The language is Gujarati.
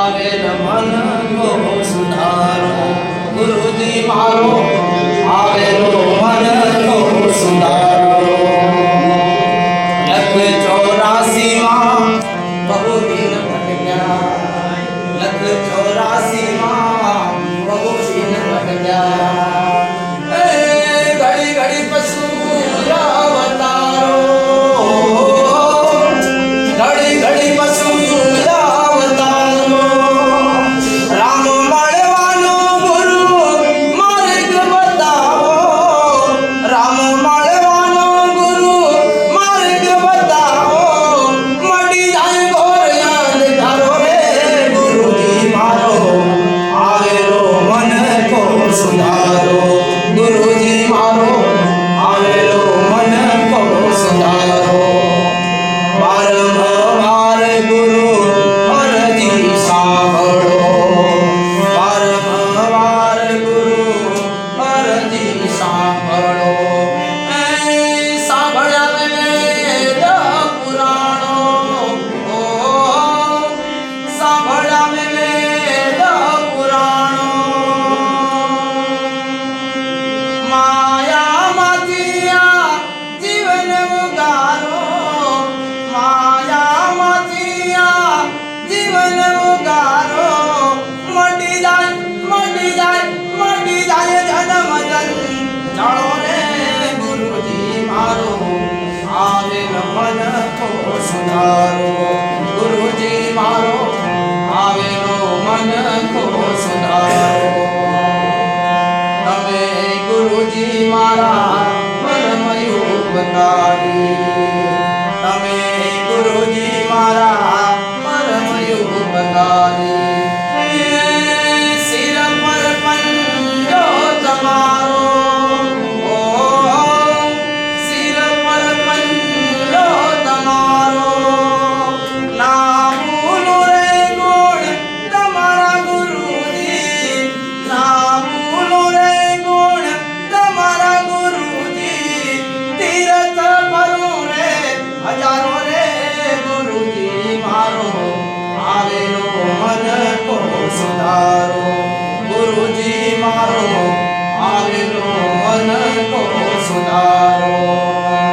આવેલ મન કો સુધારો. ગુરુજી મારો, આવેલો મન કો સુધારો. લખ ચોરાસી માં બહુ દિન ભટક્યા લખ ચોરાસી માં બહુ દિન ભટક્યા મટી જાય મટી જાય મટી જાય જાણો ગુરુજી મારો આવેલ મન સુધારો. ગુરુજી મારો આવેલો મન કો સુધારો. ગુરુજી મારા પરમયુગ બતાવી. હજારો રે ગુરુજી મારો આવેલો મન કો સુધારો